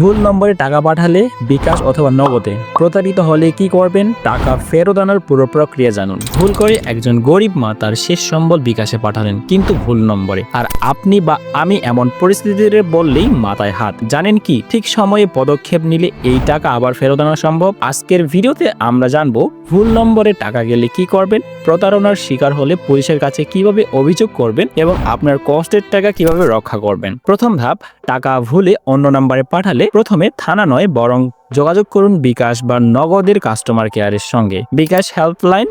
ভুল নম্বরে টাকা পাঠালে বিকাশ অথবা নগদে। প্রতারিত হলে কি করবেন? টাকা ফেরত আনার পুরো প্রক্রিয়া জানুন। ভুল করে একজন গরিব মা তার শেষ সম্বল বিকাশে পাঠালেন, কিন্তু ভুল নম্বরে। আর আপনি বা আমি এমন পরিস্থিতিতে বললেই মাথায় হাত। জানেন কি? ঠিক সময়ে পদক্ষেপ নিলে এই টাকা আবার ফেরত আনা সম্ভব। আজকের ভিডিওতে আমরা জানব, ভুল নম্বরে টাকা গেলে কি করবেন? প্রতারণার শিকার হলে পুলিশের কাছে কীভাবে অভিযোগ করবেন এবং আপনার কষ্টের টাকা কীভাবে রক্ষা করবেন? প্রথম ধাপ, টাকা ভুলে অন্য নাম্বারে পাঠালে প্রথমে থানা নয়, বরং যোগাযোগ করুন বিকাশ বা নগদের কাস্টমার কেয়ারের সঙ্গে। বিকাশ হেল্পলাইন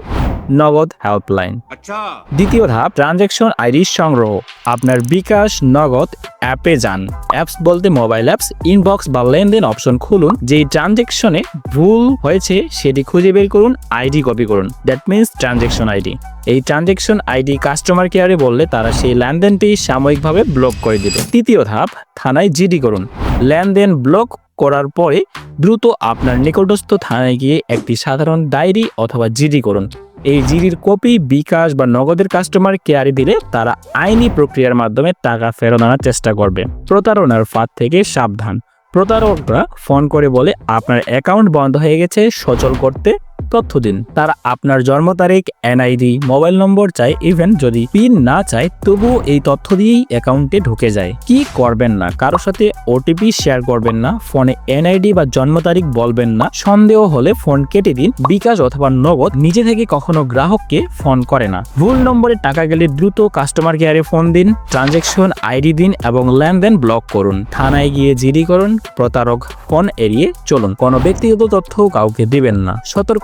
নগদ হেল্পলাইন আচ্ছা। দ্বিতীয় ধাপ ট্রানজেকশন আইডি সংগ্রহ। আপনার বিকাশ নগদ অ্যাপে যান। অ্যাপস বলতে মোবাইল অ্যাপস ইনবক্স বা লেনদেন অপশন খুলুন। যেই ট্রানজেকশনে ভুল হয়েছে সেটি খুঁজে বের করুন আইডি কপি করুন। দ্যাট মিনস ট্রানজেকশন আইডি এই ট্রানজেকশন আইডি কাস্টমার কেয়ারে বললে তারা সেই লেনদেনটি সাময়িকভাবে ব্লক করে দেবে। তৃতীয় ধাপ থানায় জিডি করুন। লেনদেন ব্লক করার পরে দ্রুত আপনার নিকটস্থ থানায় গিয়ে একটি সাধারণ ডায়েরি অথবা জিডি করুন। এই জিডির কপি বিকাশ বা নগদের কাস্টমার কেয়ারে দিলে তারা আইনি প্রক্রিয়ার মাধ্যমে টাকা ফেরত আনার চেষ্টা করবে। প্রতারণার ফাঁদ থেকে সাবধান। প্রতারকরা ফোন করে বলে, আপনার অ্যাকাউন্ট বন্ধ হয়ে গেছে, সচল করতে তথ্য দিন। তারা আপনার জন্ম তারিখ, এনআইডি, মোবাইল নম্বর চায় ইভেন যদি পিন না চায় তবুও এই তথ্য দিয়েই অ্যাকাউন্টে ঢুকে যায়। কি করবেন না? কারও সাথে ওটিপি শেয়ার করবেন না, ফোনে এনআইডি বা জন্ম তারিখ বলবেন না, সন্দেহ হলে ফোন কেটে দিন, বিকাশ অথবা নগদ নিজে থেকে কখনো গ্রাহককে ফোন করে না। ভুল নম্বরে টাকা গেলে দ্রুত কাস্টমার কেয়ারে ফোন দিন ট্রানজেকশন আইডি দিন এবং লেনদেন ব্লক করুন। থানায় গিয়ে জিডি করুন, প্রতারক, ফোন এড়িয়ে চলুন। কোনো ব্যক্তিগত তথ্য কাউকে দিবেন না।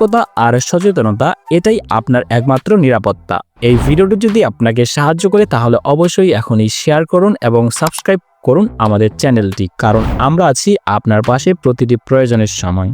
সতর্কতা আর সচেতনতা, এটাই আপনার একমাত্র নিরাপত্তা। এই ভিডিওটি যদি আপনাকে সাহায্য করে, তাহলে অবশ্যই এখনই শেয়ার করুন এবং সাবস্ক্রাইব করুন আমাদের চ্যানেলটি, কারণ আমরা আছি আপনার পাশে প্রতিটি প্রয়োজনের সময়।